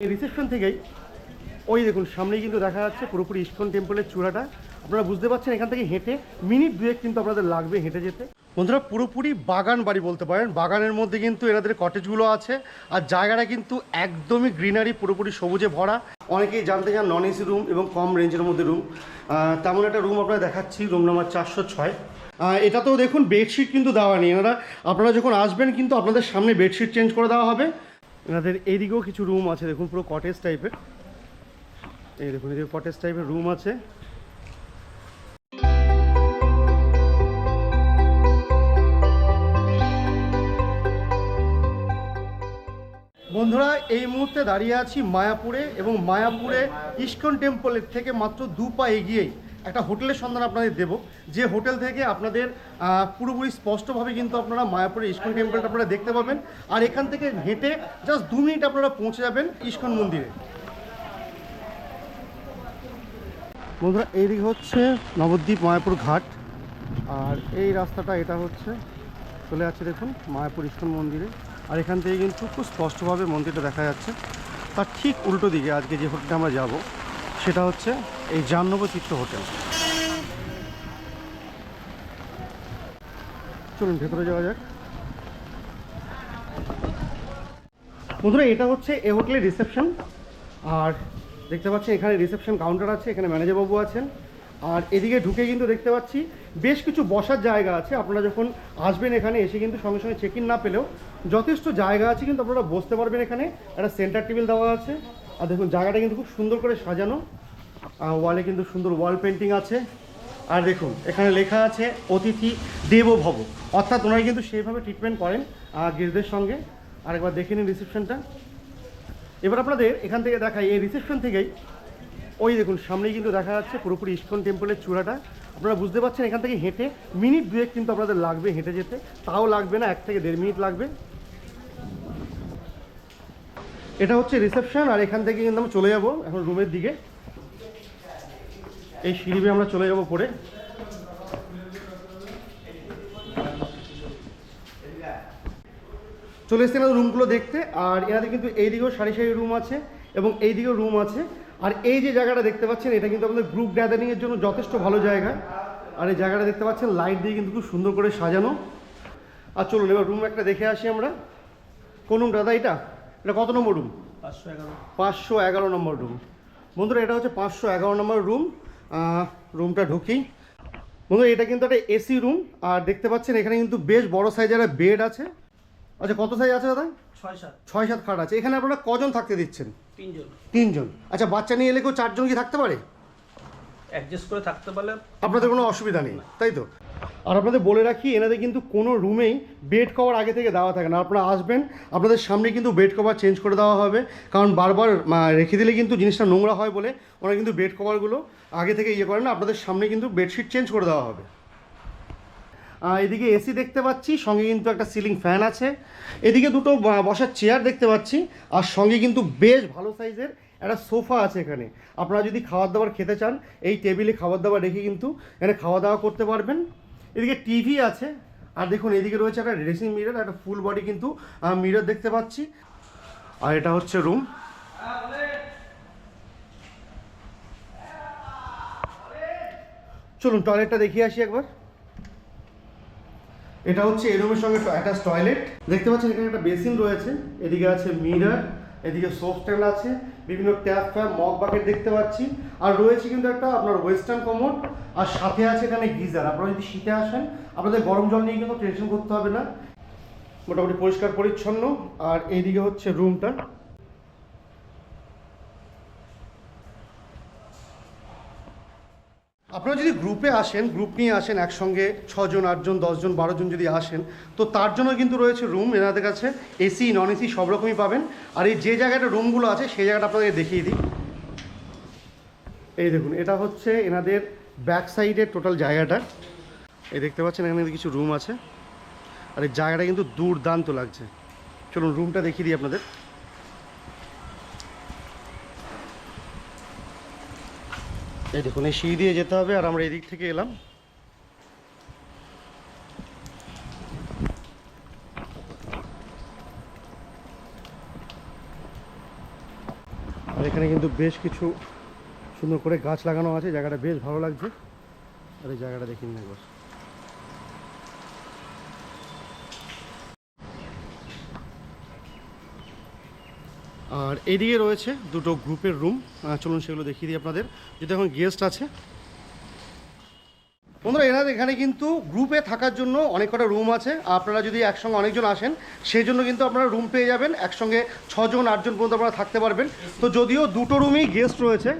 Reception থেকেই ওই দেখুন, সামনেই কিন্তু দেখা যাচ্ছে পুরোপুরি ইস্কন টেম্পলের চূড়াটা। আপনারা বুঝতে পারছেন এখান থেকে হেঁটে, মিনিট দুয়েক কিন্তু আপনাদের লাগবে হেঁটে যেতে। বন্ধুরা, পুরোপুরি বাগান বাড়ি বলতে পারেন। বাগানের মধ্যে কিন্তু এনাদের কটেজগুলো আছে, আর জায়গাটা কিন্তু একদমই গ্রিনারি পুরোপুরি সবুজে ভরা। অনেকেই জানতে চান নন এসি রুম এবং কম রেঞ্জের মধ্যে রুম তেমন একটা রুম আপনারা দেখাচ্ছি রুম নাম্বার চারশো ছয়। এটাতেও দেখুন বেডশিট কিন্তু দেওয়া নেই। এনারা, আপনারা যখন আসবেন কিন্তু আপনাদের সামনে বেডশিট চেঞ্জ করে দেওয়া হবে। এনাদের এইদিকেও কিছু রুম আছে, দেখুন পুরো কটেজ টাইপের এই দেখুন, এদিকে কটেজ টাইপের রুম আছে। বন্ধুরা, এই মুহূর্তে দাঁড়িয়ে আছি মায়াপুরে এবং মায়াপুরে ইস্কন টেম্পলের থেকে মাত্র দু পা এগিয়েই। একটা হোটেলের সন্ধান আপনাদের দেব। যে হোটেল থেকে আপনাদের পুরোপুরি স্পষ্টভাবে কিন্তু আপনারা মায়াপুরের ইস্কন টেম্পলটা আপনারা দেখতে পাবেন। আর এখান থেকে হেঁটে জাস্ট দু মিনিট আপনারা পৌঁছে যাবেন ইস্কন মন্দিরে। বন্ধুরা, এইদিকে হচ্ছে নবদ্বীপ মায়াপুর ঘাট। আর এই রাস্তাটা, এটা হচ্ছে, চলে যাচ্ছে দেখুন, মায়াপুর ইস্কন মন্দিরে। আর এখান থেকে কিন্তু খুব স্পষ্টভাবে মন্দিরটা দেখা যাচ্ছে। তার ঠিক উল্টো দিকে আজকে যে হোটেলটা আমরা যাব সেটা হচ্ছে এই জাহ্নব চিত্র হোটেল। চলুন, ভেতরে যাওয়া যাক। বন্ধুরা, এটা হচ্ছে এ হোটেলের রিসেপশন। আর দেখতে পাচ্ছি এখানে রিসেপশন কাউন্টার আছে, এখানে ম্যানেজার বাবু আছেন। আর এদিকে ঢুকে কিন্তু দেখতে পাচ্ছি বেশ কিছু বসার জায়গা আছে। আপনারা যখন আসবেন এখানে, এসে কিন্তু সঙ্গে সঙ্গে চেক ইন না পেলেও যথেষ্ট জায়গা আছে, কিন্তু আপনারা বসতে পারবেন এখানে। একটা সেন্টার টেবিল দেওয়া আছে। আর দেখুন, জায়গাটা কিন্তু খুব সুন্দর করে সাজানো। ওয়ালে কিন্তু সুন্দর ওয়াল পেন্টিং আছে। আর দেখুন, এখানে লেখা আছে, অতিথি দেব ভব অর্থাৎ ওনারা কিন্তু সেইভাবে ট্রিটমেন্ট করেন গেস্টদের সঙ্গে। আরেকবার দেখে নিন রিসেপশনটা এবার আপনাদের এখান থেকে দেখাই, এই রিসেপশন থেকেই, ওই দেখুন, সামনেই কিন্তু দেখা যাচ্ছে পুরোপুরি ইস্কন টেম্পলের চূড়াটা। আপনারা বুঝতে পারছেন, এখান থেকে হেঁটে মিনিট দুয়েক কিন্তু আপনাদের লাগবে হেঁটে যেতে। তাও লাগবে না, এক থেকে দেড় মিনিট লাগবে। এটা হচ্ছে রিসেপশন, আর এখান থেকে কিন্তু আমরা চলে যাব এখন রুমের দিকে। এই সিঁড়ি আমরা চলে যাব পরে। চলে এসেছেন এনাদের রুমগুলো দেখতে, আর এনাদের কিন্তু এইদিকেও সারি সারি রুম আছে এবং এইদিকেও রুম আছে। আর এই যে জায়গাটা দেখতে পাচ্ছেন, এটা কিন্তু আপনাদের গ্রুপ গ্যাদারিংয়ের জন্য যথেষ্ট ভালো জায়গা। আর এই জায়গাটা দেখতে পাচ্ছেন লাইট দিয়ে কিন্তু খুব সুন্দর করে সাজানো। আর চলুন, এবার রুম একটা দেখে আসি আমরা। কোন রুম দাদা এটা এটা কত নম্বর রুম পাঁচশো এগারো। পাঁচশো এগারো নম্বর রুম বন্ধুরা এটা হচ্ছে পাঁচশো এগারো নম্বর রুম রুমটা ঢুকি। বন্ধুরা এটা কিন্তু একটা এসি রুম আর দেখতে পাচ্ছেন এখানে কিন্তু বেশ বড় সাইজের একটা বেড আছে। আচ্ছা কত সাইজ আছে দাদা? ছয় সাত। ছয় সাত খাট আছে। এখানে আপনারা কজন থাকতে দিচ্ছেন? তিনজন। তিনজন। আচ্ছা বাচ্চা নিয়ে এলে কেউ চারজন কি থাকতে পারে? অ্যাডজাস্ট করে থাকতে পারলে আপনাদের কোনো অসুবিধা নেই তাই তো? আর আপনাদের বলে রাখি, এনাদের কিন্তু কোনো রুমেই বেড কভার আগে থেকে দেওয়া থাকে না। আপনারা আসবেন, আপনাদের সামনে কিন্তু বেড কভার চেঞ্জ করে দেওয়া হবে। কারণ বারবার রেখে দিলে কিন্তু জিনিসটা নোংরা হয় বলে ওনারা কিন্তু বেড কভারগুলো আগে থেকে ইয়ে করেন না, আপনাদের সামনে কিন্তু বেডশিট চেঞ্জ করে দেওয়া হবে। এদিকে এসি দেখতে পাচ্ছি, সঙ্গে কিন্তু একটা সিলিং ফ্যান আছে। এদিকে দুটো বসার চেয়ার দেখতে পাচ্ছি, আর সঙ্গে কিন্তু বেশ ভালো সাইজের একটা সোফা আছে এখানে। আপনারা যদি খাবার দাবার খেতে চান, এই টেবিলে খাবার দাবার রেখে কিন্তু এখানে খাওয়া দাওয়া করতে পারবেন। এদিকে টিভি আছে, আর দেখুন এদিকে রয়েছে একটা ড্রেসিং মিরর একটা ফুল বডি কিন্তু মিরর দেখতে পাচ্ছি। আর এটা হচ্ছে রুম চলুন টয়লেটটা দেখিয়ে আসি একবার। এটা হচ্ছে এই রুমের সঙ্গে অ্যাটাচ টয়লেট দেখতে পাচ্ছেন এখানে একটা বেসিন রয়েছে, এদিকে আছে মিরার এদিকে সোপ স্ট্যান্ড আছে, বিভিন্ন ট্যাপ ফ্যাপ মগ বাকেট দেখতে পাচ্ছি। আর রয়েছে কিন্তু একটা আপনার ওয়েস্টার্ন কমোড আর সাথে আছে এখানে গিজার। আপনারা যদি শীতে আসেন, আপনাদের গরম জল নিয়ে কিন্তু টেনশন করতে হবে না। মোটামুটি পরিষ্কার, পরিচ্ছন্ন। আর এইদিকে হচ্ছে রুমটা আপনারা যদি গ্রুপে আসেন গ্রুপ নিয়ে আসেন একসঙ্গে ছজন, আটজন, দশজন, বারোজন যদি আসেন, তো তার জন্য কিন্তু রয়েছে রুম এনাদের কাছে এসি নন এসি সব রকমই পাবেন। আর এই যে জায়গাটা রুমগুলো আছে, সেই জায়গাটা আপনাদের দেখিয়ে দিই। এই দেখুন, এটা হচ্ছে এনাদের ব্যাক সাইডের টোটাল জায়গাটা। এই দেখতে পাচ্ছেন, এখানে কিছু রুম আছে। আর এই জায়গাটা কিন্তু দুর্দান্ত লাগছে। চলুন রুমটা দেখিয়ে দিই আপনাদের। এই দেখুন, এই সিঁড়ি দিয়ে যেতে হবে আর আমরা এদিক থেকে এলাম। আর এখানে কিন্তু বেশ কিছু সুন্দর করে গাছ লাগানো আছে, জায়গাটা বেশ ভালো লাগছে। আর এই জায়গাটা দেখিনি একবার। আর এইদিকে রয়েছে দুটো গ্রুপের রুম। চলুন সেগুলো দেখিয়ে দিই আপনাদের। যেহেতু এখন গেস্ট আছে। বন্ধুরা, এনাদের এখানে কিন্তু গ্রুপে থাকার জন্য অনেক কটা রুম আছে। আপনারা যদি একসঙ্গে অনেকজন আসেন, সেই জন্য কিন্তু আপনারা রুম পেয়ে যাবেন। একসঙ্গে ছজন, আটজন পর্যন্ত আপনারা থাকতে পারবেন। তো যদিও দুটো রুমেই গেস্ট রয়েছে,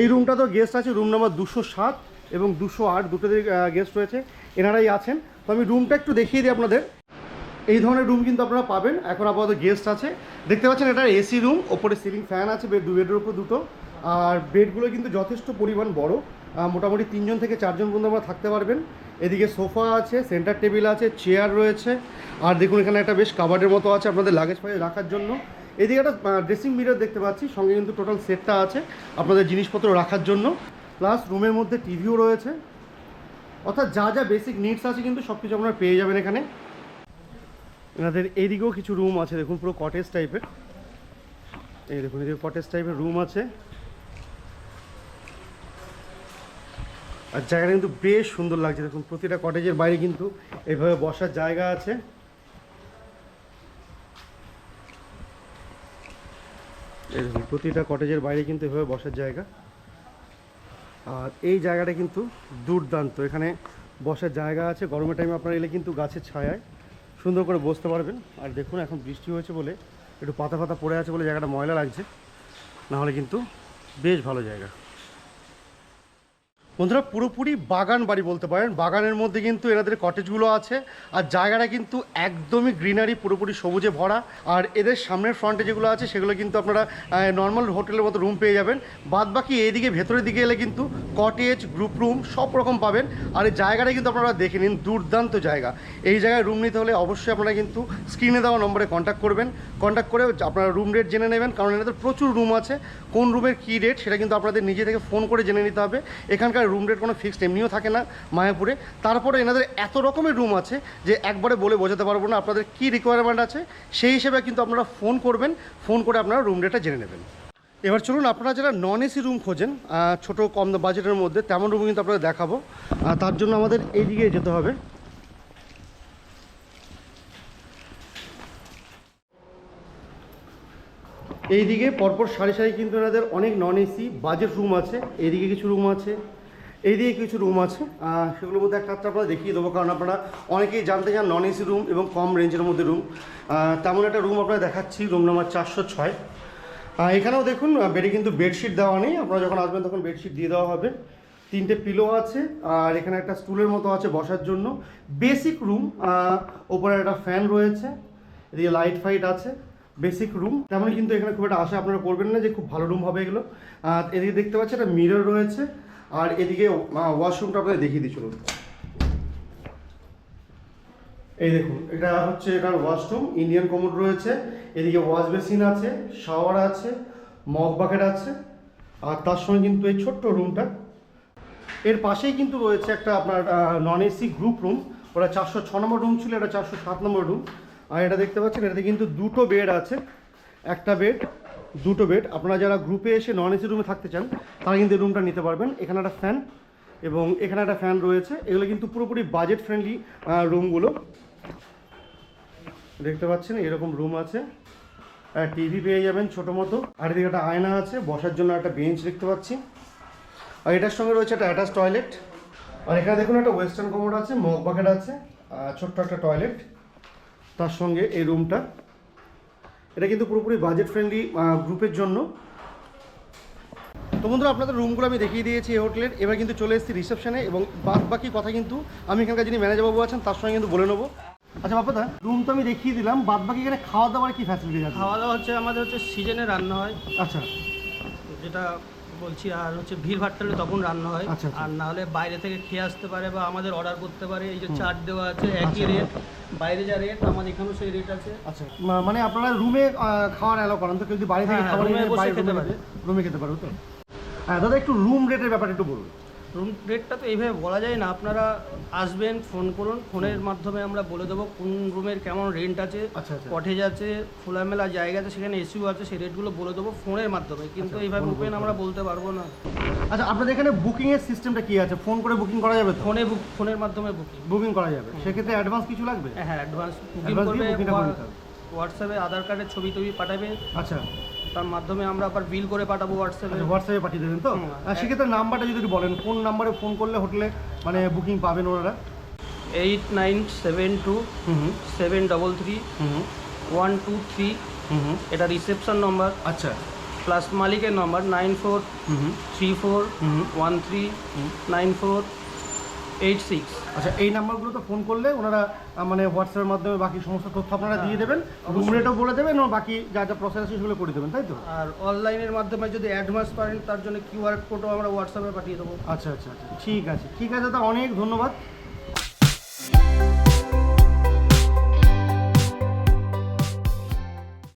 এই রুমটা তো গেস্ট আছে রুম নাম্বার দুশো সাত এবং দুশো আট দুটোতে গেস্ট রয়েছে। এনারাই আছেন। তো আমি রুমটা একটু দেখিয়ে দিই আপনাদের। এই ধরনের রুম কিন্তু আপনারা পাবেন। এখন আপাতত গেস্ট আছে। দেখতে পাচ্ছেন এটা এসি রুম ওপরে সিলিং ফ্যান আছে বেড বেডের উপর দুটো। আর বেডগুলো কিন্তু যথেষ্ট পরিমাণ বড়। মোটামুটি তিনজন থেকে চারজন পর্যন্ত আমরা থাকতে পারবেন। এদিকে সোফা আছে সেন্টার টেবিল আছে চেয়ার রয়েছে। আর দেখুন এখানে একটা বেশ কাবার্ডের মতো আছে আপনাদের লাগেজ ফাগেজ রাখার জন্য। এদিকে একটা ড্রেসিং মিরর দেখতে পাচ্ছি। সঙ্গে কিন্তু টোটাল সেটটা আছে আপনাদের জিনিসপত্র রাখার জন্য। প্লাস রুমের মধ্যে টিভিও রয়েছে। অর্থাৎ যা যা বেসিক নিডস আছে কিন্তু সব কিছু আপনারা পেয়ে যাবেন এখানে। এনাদের এইদিকেও কিছু রুম আছে, দেখুন পুরো কটেজ টাইপের এই দেখুন, এদিকে কটেজ টাইপের রুম আছে। আর জায়গাটা কিন্তু বেশ সুন্দর লাগছে, দেখুন প্রতিটা কটেজের বাইরে কিন্তু এইভাবে বসার জায়গা আছে। এই দেখুন, প্রতিটা কটেজের বাইরে কিন্তু এভাবে বসার জায়গা। আর এই জায়গাটা কিন্তু দুর্দান্ত, এখানে বসার জায়গা আছে। গরমের টাইমে আপনারা এলে কিন্তু গাছের ছায়ায় সুন্দর করে বসতে পারবেন। আর দেখুন, এখন বৃষ্টি হয়েছে বলে একটু পাতা পাতা পড়ে আছে বলে জায়গাটা ময়লা লাগছে। নাহলে কিন্তু বেশ ভালো জায়গা। বন্ধুরা পুরোপুরি বাগান বাড়ি বলতে পারেন। বাগানের মধ্যে কিন্তু এনাদের কটেজগুলো আছে আর জায়গাটা কিন্তু একদমই গ্রিনারি পুরোপুরি সবুজে ভরা। আর এদের সামনের ফ্রন্টে যেগুলো আছে, সেগুলো কিন্তু আপনারা নর্মাল হোটেলের মতো রুম পেয়ে যাবেন। বাদ বাকি এইদিকে ভেতরের দিকে এলে কিন্তু কটেজ গ্রুপ রুম সব রকম পাবেন। আর এই জায়গাটা কিন্তু আপনারা দেখে নিন, দুর্দান্ত জায়গা। এই জায়গায় রুম নিতে হলে অবশ্যই আপনারা কিন্তু স্ক্রিনে দেওয়া নম্বরে কন্ট্যাক্ট করবেন। কন্ট্যাক্ট করে আপনারা রুম রেট জেনে নেবেন, কারণ এনাদের প্রচুর রুম আছে। কোন রুমের কী রেট সেটা কিন্তু আপনাদের নিজে থেকে ফোন করে জেনে নিতে হবে। এখানকার রুম রেট কোনো ফিক্সড এমনিও থাকে না মায়াপুরে। তারপরে এনাদের এত রকমের রুম আছে যে একবারে বলে বোঝাতে পারব না আপনাদের কী রিকোয়ারমেন্ট আছে। সেই হিসেবে কিন্তু আপনারা ফোন করবেন ফোন করে আপনারা রুম রেটটা জেনে নেবেন। এবার চলুন, আপনারা যারা নন এসি রুম খোঁজেন ছোট, কম বাজেটের মধ্যে, তেমন রুম কিন্তু আপনাদের দেখাবো। তার জন্য আমাদের এইদিকে যেতে হবে। এইদিকে পরপর সারি সারি কিন্তু এনাদের অনেক নন এসি বাজেট রুম আছে। এইদিকে কিছু রুম আছে। এইদিকে কিছু রুম আছে। সেগুলোর মধ্যে একটা আপনারা দেখিয়ে দেবো, কারণ আপনারা অনেকেই জানতে চান নন এসি রুম এবং কম রেঞ্জের মধ্যে রুম তেমন একটা রুম আপনারা দেখাচ্ছি রুম নাম্বার চারশো ছয়। এখানেও দেখুন বেডে কিন্তু বেডশিট দেওয়া নেই। আপনারা যখন আসবেন তখন বেডশিট দিয়ে দেওয়া হবে। তিনটে পিলো আছে, আর এখানে একটা স্টুলের মতো আছে বসার জন্য। বেসিক রুম ওপরে একটা ফ্যান রয়েছে, এদিকে লাইট ফাইট আছে বেসিক রুম তেমন কিন্তু এখানে খুব একটা আশা আপনারা করবেন না যে খুব ভালো রুম হবে এগুলো। এদিকে দেখতে পাচ্ছি একটা মিরর রয়েছে। আর এদিকে ওয়াশরুমটা আপনাদের দেখিয়ে দিই, চলুন। এই দেখুন, এটা হচ্ছে এটার ওয়াশরুম ইন্ডিয়ান কমোড রয়েছে। এদিকে ওয়াশ বেসিন আছে শাওয়ার আছে মগ বাকেট আছে, আর তার সঙ্গে কিন্তু এই ছোট্ট রুমটা এর পাশেই কিন্তু রয়েছে একটা আপনার নন এসি গ্রুপ রুম ওটা চারশো ছ নম্বর রুম ছিল, এটা চারশো সাত নম্বর রুম আর এটা দেখতে পাচ্ছেন, এটাতে কিন্তু দুটো বেড আছে। একটা বেড দুটো বেড আপনারা যারা গ্রুপে এসে নন এসি রুমে থাকতে চান, তারা কিন্তু রুমটা নিতে পারবেন। এখানে একটা ফ্যান এবং এখানে একটা ফ্যান রয়েছে। এগুলো কিন্তু পুরোপুরি বাজেট ফ্রেন্ডলি রুমগুলো দেখতে পাচ্ছেন, এরকম রুম আছে। টিভি পেয়ে যাবেন ছোটো মতো। আর এদিকে একটা আয়না আছে, বসার জন্য একটা বেঞ্চ দেখতে পাচ্ছি। আর এটার সঙ্গে রয়েছে একটা অ্যাটাচ টয়লেট আর এখানে দেখুন একটা ওয়েস্টার্ন কমোড আছে মগ বাকেট আছে ছোট্ট একটা টয়লেট তার সঙ্গে এই রুমটা এটা কিন্তু পুরোপুরি বাজেট ফ্রেন্ডলি গ্রুপের জন্য। তো বন্ধুরা আপনাদের রুমগুলো আমি দেখিয়ে দিয়েছি এই হোটেলের। এবার কিন্তু চলে এসেছি রিসেপশনে এবং বাদ বাকি কথা কিন্তু আমি এখানকার যিনি ম্যানেজার বাবু আছেন তার সঙ্গে কিন্তু বলে নেব। আচ্ছা বাপাদা রুম তো আমি দেখিয়ে দিলাম। বাদ বাকি এখানে খাওয়া দাওয়ার কি ফ্যাসিলিটি আছে? খাওয়া দাওয়া হচ্ছে আমাদের হচ্ছে সিজনে রান্না হয়। আচ্ছা। যেটা বলছি আর হচ্ছে ভিড় ভাট্টা হলে তখন রান্না হয়। আচ্ছা, আচ্ছা। আর না হলে বাইরে থেকে খেয়ে আসতে পারে বা আমাদের অর্ডার করতে পারে। এই যে চাট দেওয়া আছে একই আচ্ছা। রেট বাইরে যা রেট আমাদের এখানেও সেই রেট আছে। আচ্ছা। মানে আপনারা রুমে খাওয়ার অ্যালাউ করেন তো? কেউ যদি বাড়ি থেকে হ্যাঁ, হ্যাঁ, খাবার রুমে খেতে পারে। রুমে খেতে পারো তো? হ্যাঁ দাদা একটু রুম রেটের ব্যাপারে একটু বলুন। রুম রেটটা তো এইভাবে বলা যায় না। আপনারা আসবেন ফোন করুন ফোনের মাধ্যমে আমরা বলে দেবো কোন রুমের কেমন রেন্ট আছে আচ্ছা আচ্ছা। কটেজ আছে খোলামেলা জায়গা আছে সেখানে এসিও আছে সেই রেটগুলো বলে দেবো ফোনের মাধ্যমে। কিন্তু আচ্ছা, এইভাবে phone ওপেন আমরা বলতে পারব না। আচ্ছা আপনাদের এখানে বুকিং এর সিস্টেমটা কি আছে? ফোন করে বুকিং করা যাবে ফোনে বুক ফোনের মাধ্যমে বুকিং বুকিং করা যাবে। সেক্ষেত্রে অ্যাডভান্স কিছু লাগবে? হ্যাঁ অ্যাডভান্স বুকিং করবে। হোয়াটসঅ্যাপে আধার কার্ডের ছবি টবি পাঠাবে। আচ্ছা। তার মাধ্যমে আমরা আবার বিল করে পাঠাবো হোয়াটসঅ্যাপে আচ্ছা হোয়াটসঅ্যাপে পাঠিয়ে দেবেন তো? আর সেক্ষেত্রে নাম্বারটা যদি একটু বলেন কোন নাম্বারে ফোন করলে হোটেলে মানে বুকিং পাবেন ওনারা? Eight nine seven two seven double three one two three এটা রিসেপশন নম্বর আচ্ছা। প্লাস মালিকের number nine four three four one three nine four eight six. আচ্ছা এই নাম্বারগুলোতে ফোন করলে ওনারা মানে হোয়াটসঅ্যাপের মাধ্যমে বাকি সমস্ত তথ্য আপনারা দিয়ে দেবেন রুম রেটও বলে দেবেন এবং বাকি যা যা প্রসেস আছে সেগুলো করে দেবেন তাই তো? আর অনলাইনের মাধ্যমে যদি অ্যাডভান্স পারেন তার জন্য কিউআর কোডও আমরা হোয়াটসঅ্যাপে পাঠিয়ে দেবো। আচ্ছা আচ্ছা আচ্ছা ঠিক আছে। ঠিক আছে তা অনেক ধন্যবাদ।